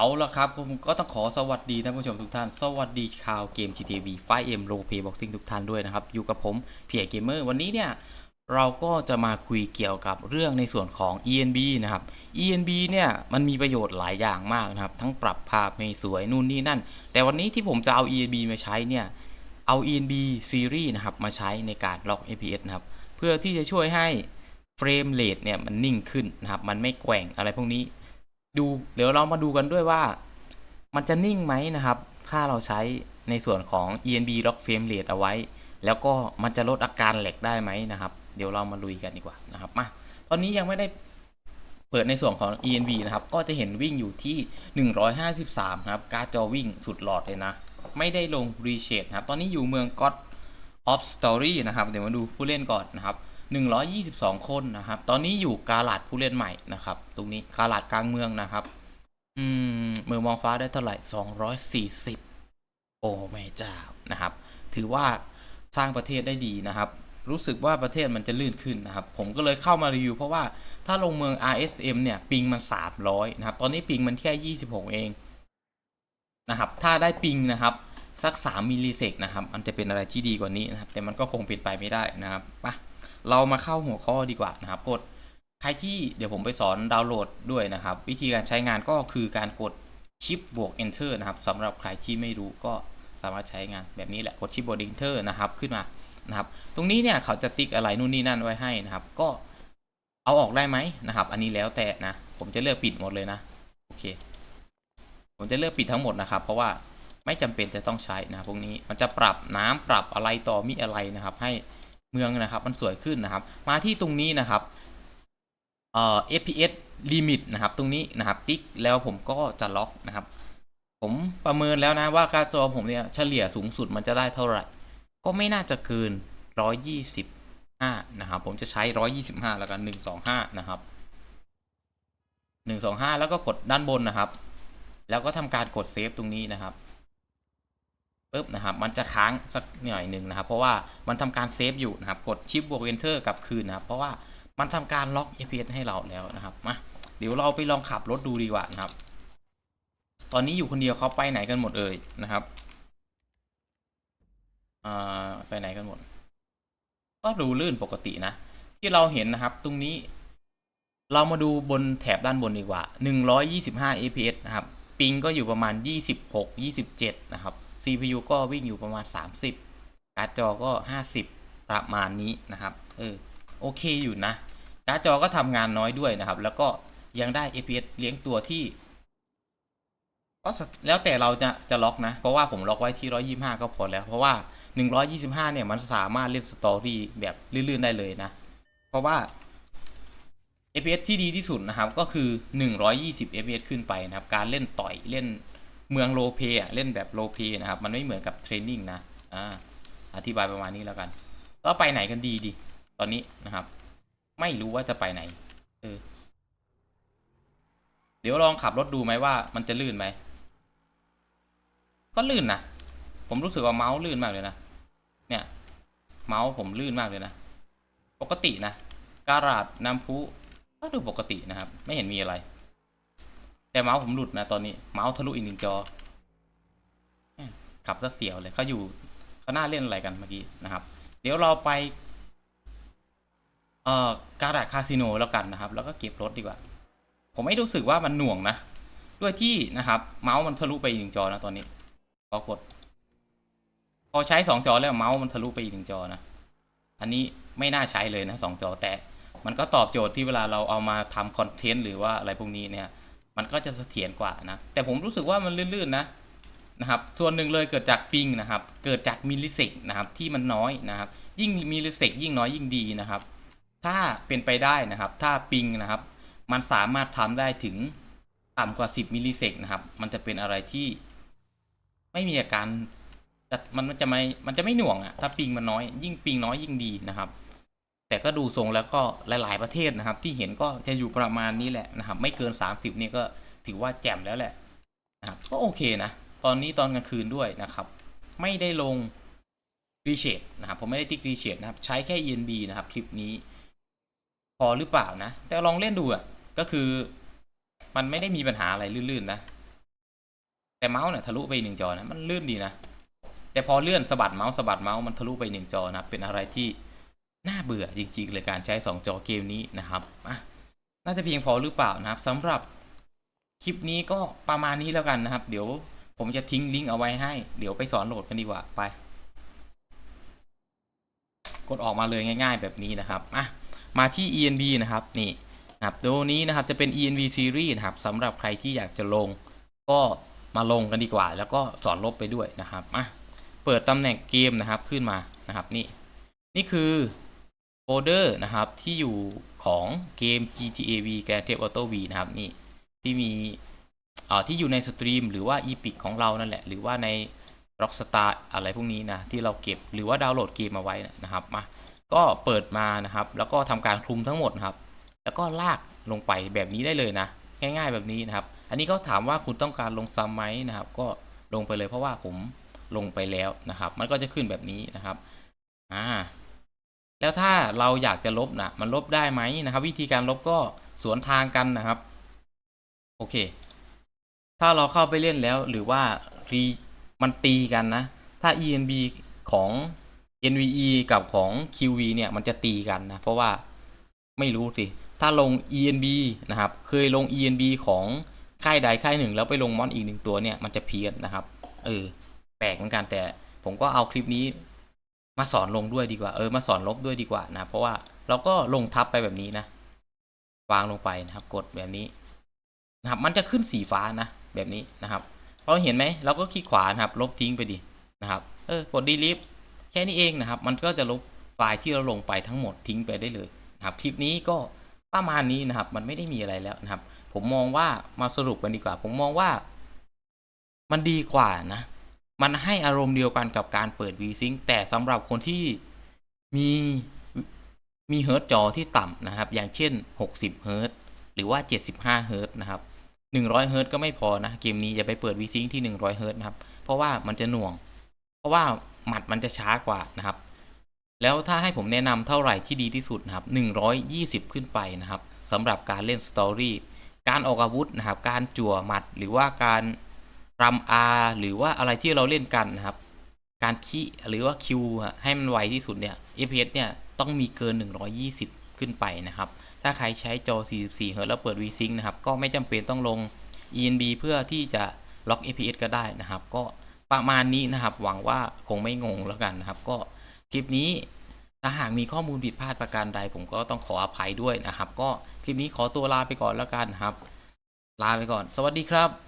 เอาละครับผมก็ต้องขอสวัสดีท่านผู้ชมทุกท่าน สวัสดีชาวเกม GTV 5M Role Play Boxing ทุกท่านด้วยนะครับ อยู่กับผมเพียเกมเมอร์วันนี้เนี่ย เราก็จะมาคุยเกี่ยวกับเรื่องในส่วนของ ENB นะครับ ENB เนี่ยมันมีประโยชน์หลายอย่างมากนะครับ ทั้งปรับภาพให้สวยนู่นนี่นั่น แต่วันนี้ที่ผมจะเอา ENB มาใช้เนี่ย เอา ENB Series นะครับมาใช้ในการล็อก FPS นะครับ เพื่อที่จะช่วยให้เฟรมเรทเนี่ยมันนิ่งขึ้นนะครับ มันไม่แกว่งอะไรพวกนี้ ดูเดี๋ยวเรามาดูกันด้วยว่า มันจะนิ่งไหมนะครับ ถ้าเราใช้ในส่วนของ ENB Lock Frame Rate เอาไว้ แล้วก็มันจะลดอาการแหลกได้ไหมนะครับ เดี๋ยวเรามาลุยกันดีกว่านะครับมาตอนนี้ยังไม่ได้เปิดในส่วนของ ENB นะครับ ก็จะเห็นวิ่งอยู่ที่ 153 นะครับ การ์ดจอวิ่งสุดหลอดเลยนะ ไม่ได้ลง Reshade นะครับ ตอนนี้อยู่เมือง God of Story นะครับ เดี๋ยวมาดูผู้เล่นก่อนนะครับ 122 คนนะครับ ตอนนี้อยู่กาลาดผู้เล่นใหม่นะครับ ตรงนี้กาลาดกลางเมืองนะครับ อืมเมืองมองฟ้าได้เท่าไหร่ 240 โอ้แม่เจ้านะครับ ถือว่าสร้างประเทศได้ดีนะครับ รู้สึกว่าประเทศมันจะลื่นขึ้นนะครับ ผมก็เลยเข้ามารีวิวเพราะว่าถ้าลงเมือง RSM เนี่ยปิงมัน 300 นะครับ ตอนนี้ปิงมันแค่ 26 เองนะครับถ้าได้ปิงนะครับสัก 3 มิลลิเซกนะครับ มันจะเป็นอะไรที่ดีกว่านี้นะครับ แต่มันก็คงเป็นไปไม่ได้นะครับไป เรามาเข้าหัวข้อดีกว่านะครับ กดใครที่เดี๋ยวผมไปสอนดาวน์โหลดด้วยนะครับ วิธีการใช้งานก็คือการกดชิปบวก enter นะครับสำหรับใครที่ไม่รู้ก็สามารถใช้งานแบบนี้แหละกดชิปบวก enter นะครับขึ้นมานะครับ ตรงนี้เนี่ยเขาจะติ๊กอะไรนู่นนี่นั่นไว้ให้นะครับ ก็เอาออกได้ไหมนะครับ อันนี้แล้วแต่นะ ผมจะเลือกปิดหมดเลยนะโอเค ผมจะเลือกปิดทั้งหมดนะครับ เพราะว่าไม่จำเป็นจะต้องใช้นะพวกนี้มันจะปรับน้ำปรับอะไรต่อมีอะไรนะครับ ให้ เมืองนะครับ มันสวยขึ้นนะครับ มาที่ตรงนี้นะครับเอ่อ FPS limit นะครับ ตรงนี้นะครับติ๊กแล้วผมก็จะล็อกนะครับ ผมประเมินแล้วนะว่าการ์ดจอผมเนี่ยเฉลี่ยสูงสุดมันจะได้เท่าไหร่ ก็ไม่น่าจะเกิน 125 นะครับ ผมจะใช้ 125 แล้วกัน 125 นะครับ 125 แล้วก็กดด้านบนนะครับ แล้วก็ทำการกดเซฟตรงนี้นะครับ ปึ๊บนะครับมันจะค้างสักหน่อยหนึ่งนะครับ เพราะว่ามันทำการเซฟอยู่นะครับกดชิปบวก enter กลับคืนนะครับ เพราะว่ามันทำการล็อก FPS ให้เราแล้วนะครับมาเดี๋ยวเราไปลองขับรถดูดีกว่านะครับ ตอนนี้อยู่คนเดียวเขาไปไหนกันหมดเอ่ยนะครับอ่าไปไหนกันหมด ก็ดูลื่นปกตินะ ที่เราเห็นนะครับ ตรงนี้ เรามาดูบนแถบด้านบนดีกว่า 125 fps นะครับ ปิงก็อยู่ประมาณ 26 27 นะครับ CPU ก็วิ่งอยู่ประมาณ 30 การ์ดจอก็ 50 ประมาณนี้นะครับ เออ โอเคอยู่นะ การ์ดจอก็ทำงานน้อยด้วยนะครับ แล้วก็ยังได้ FPS เลี้ยงตัวที่ก็แล้วแต่เราจะจะล็อกนะ เพราะว่าผมล็อกไว้ที่ 125 ก็พอแล้ว เพราะว่า 125 เนี่ยมันสามารถเล่นสตอรี่แบบลื่นๆได้เลยนะ เพราะว่า FPS ที่ดีที่สุดนะครับ ก็คือ 120 FPS ขึ้นไปนะครับ การเล่นต่อยเล่น เมืองโลเ y อะเล่นแบบโลเ y นะครับ มันไม่เหมือนกับเทรนนิ่งนะอ่าอธิบายประมาณนี้แล้วกันแล้วไปไหนกันดีดี ตอนนี้นะครับ ไม่รู้ว่าจะไปไหน เออ เดี๋ยวลองขับรถดูไหมว่า มันจะลื่นไหม ก็ลื่นนะ ผมรู้สึกว่าเมาส์ลื่นมากเลยนะ เนี่ย เมาส์ผมลื่นมากเลยนะ ปกตินะ การาดน้ำพุก็ดูปกตินะครับ ไม่เห็นมีอะไร แต่เมาส์ผมหลุดนะตอนนี้เมาส์ทะลุอีกหนึ่งจอขับซะเสียวเลยเขาอยู่เขาหน้าเล่นอะไรกันเมื่อกี้นะครับ เดี๋ยวเราไปเอ่อการาดคาสิโนแล้วกันนะครับ แล้วก็เก็บรถดีกว่า ผมไม่รู้สึกว่ามันหน่วงนะ ด้วยที่นะครับ เมาส์มันทะลุไปอีกหนึ่งจอนะตอนนี้พอกด พอใช้สองจอแล้วเมาส์มันทะลุไปอีกหนึ่งจอนะอันนี้ไม่น่าใช้เลยนะสองจอแต่มันก็ตอบโจทย์ที่เวลาเราเอามาทำคอนเทนต์หรือว่าอะไรพวกนี้เนี่ย มันก็จะเสถียรกว่านะ แต่ผมรู้สึกว่ามันลื่นๆนะนะครับ ส่วนหนึ่งเลยเกิดจากปิงนะครับ เกิดจากมิลลิเซกนะครับที่มันน้อยนะครับ ยิ่งมิลลิเซกยิ่งน้อยยิ่งดีนะครับ ถ้าเป็นไปได้นะครับ ถ้าปิงนะครับ มันสามารถทำได้ถึงต่ำกว่า 10มิลลิเซกนะครับ มันจะเป็นอะไรที่ ไม่มีอาการมันจะไม่ มันจะไม่หน่วงอะถ้าปิงมันน้อย ยิ่งปิงน้อยยิ่งดีนะครับ แต่ก็ดูทรงแล้วก็หลาย ๆประเทศนะครับ ที่เห็นก็จะอยู่ประมาณนี้แหละนะครับ ไม่เกิน 30นี่ก็ถือว่าแจ่มแล้วแหละนะครับก็โอเคนะ ตอนนี้ตอนกลางคืนด้วยนะครับ ไม่ได้ลงรีเชดนะครับผมไม่ได้ติ๊กรีเชดนะครับ ใช้แค่ ENB นะครับ คลิปนี้ พอหรือเปล่านะ แต่ลองเล่นดูอะก็คือมันไม่ได้มีปัญหาอะไรลื่นๆนะ แต่เมาส์เนี่ยทะลุไปหนึ่งจอนะมันลื่นดีนะแต่พอเลื่อนสะบัดเมาส์สะบัดเมาส์มันทะลุไปหนึ่งจอนะเป็นอะไรที่ น่าเบื่อจริงๆเลยการใช้สองจอเกมนี้นะครับอะน่าจะเพียงพอหรือเปล่านะครับสำหรับคลิปนี้ก็ประมาณนี้แล้วกันนะครับ เดี๋ยวผมจะทิ้งลิงก์เอาไว้ให้ เดี๋ยวไปสอนโหลดกันดีกว่าไป กดออกมาเลยง่าย ๆ แบบนี้นะครับอะมาที่ ENB นะครับนี่นะครับตัวนี้นะครับจะเป็น ENV Series นะครับสำหรับใครที่อยากจะลง ก็มาลงกันดีกว่า แล้วก็สอนลบไปด้วยนะครับอะเปิดตำแหน่งเกมนะครับขึ้นมานะครับนี่นี่คือ โฟลเดอร์นะครับที่อยู่ของเกม GTA V Grand Theft Auto V นะครับนี่ที่มีที่อยู่ในสตรีมหรือว่า Epic ของเรานั่นแหละ หรือว่าใน Rockstar อะไรพวกนี้นะที่เราเก็บหรือว่าดาวน์โหลดเกมมาไว้นะครับมาก็เปิดมานะครับ แล้วก็ทำการคลุมทั้งหมดนะครับ แล้วก็ลากลงไปแบบนี้ได้เลยนะ ง่ายๆแบบนี้นะครับ อันนี้ก็ถามว่าคุณต้องการลงซ้ำไหมนะครับ ก็ลงไปเลยเพราะว่าผมลงไปแล้วนะครับ มันก็จะขึ้นแบบนี้นะครับอ่า แล้วถ้าเราอยากจะลบนะมันลบได้ไหมนะครับ วิธีการลบก็สวนทางกันนะครับ โอเค ถ้าเราเข้าไปเล่นแล้วหรือว่ารีมันตีกันนะ ถ้า ENB ของ NVE กับของ QV เนี่ยมันจะตีกันนะ เพราะว่าไม่รู้สิ ถ้าลง ENB นะครับ เคยลง ENB ของค่ายใดค่ายหนึ่ง แล้วไปลงมอนอีกหนึ่งตัวเนี่ยมันจะเพี้ยนนะครับ เออ แปลกเหมือนกันแต่ผมก็เอาคลิปนี้ มาสอนลงด้วยดีกว่า เออ มาสอนลบด้วยดีกว่านะ เพราะว่าเราก็ลงทับไปแบบนี้นะ วางลงไปนะครับ กดแบบนี้นะครับ มันจะขึ้นสีฟ้านะ แบบนี้นะครับ เราเห็นไหม เราก็คลิกขวานะครับ ลบทิ้งไปดินะครับ เออ กด delete แค่นี้เองนะครับ มันก็จะลบไฟล์ที่เราลงไปทั้งหมดทิ้งไปได้เลยนะครับ คลิปนี้ก็ประมาณนี้นะครับ มันไม่ได้มีอะไรแล้วนะครับ ผมมองว่ามาสรุปกันดีกว่า ผมมองว่า มันดีกว่านะ มันให้อารมณ์เดียวกันกับการเปิด VSync แต่สำหรับคนที่มีมีเฮิร์ตจอที่ต่ำนะครับ อย่างเช่น 60เฮิร์ตหรือว่า 75เฮิร์ตนะครับ 100เฮิร์ตก็ไม่พอนะ เกมนี้อย่าไปเปิด VSync ที่ 100เฮิร์ตนะครับ เพราะว่ามันจะหน่วง เพราะว่าหมัดมันจะช้ากว่านะครับ แล้วถ้าให้ผมแนะนำเท่าไหร่ที่ดีที่สุดนะครับ120 ขึ้นไปนะครับสำหรับการเล่นสตอรี่การออกอาวุธนะครับ การจั่วหมัดหรือว่าการ รำอาหรือว่าอะไรที่เราเล่นกันนะครับ การคีหรือว่าคิวให้มันไวที่สุดเนี่ย FPS เนี่ยต้องมีเกิน 120 ขึ้นไปนะครับ ถ้าใครใช้จอ 44เฮิร์ตแล้วเปิด VSync นะครับ ก็ไม่จำเป็นต้องลง ENB เพื่อที่จะล็อก FPS ก็ได้นะครับ ก็ประมาณนี้นะครับ หวังว่าคงไม่งงแล้วกันนะครับ ก็คลิปนี้ถ้าหากมีข้อมูลผิดพลาดประการใด ผมก็ต้องขออภัยด้วยนะครับ ก็คลิปนี้ขอตัวลาไปก่อนแล้วกันนะครับ ลาไปก่อน สวัสดีครับ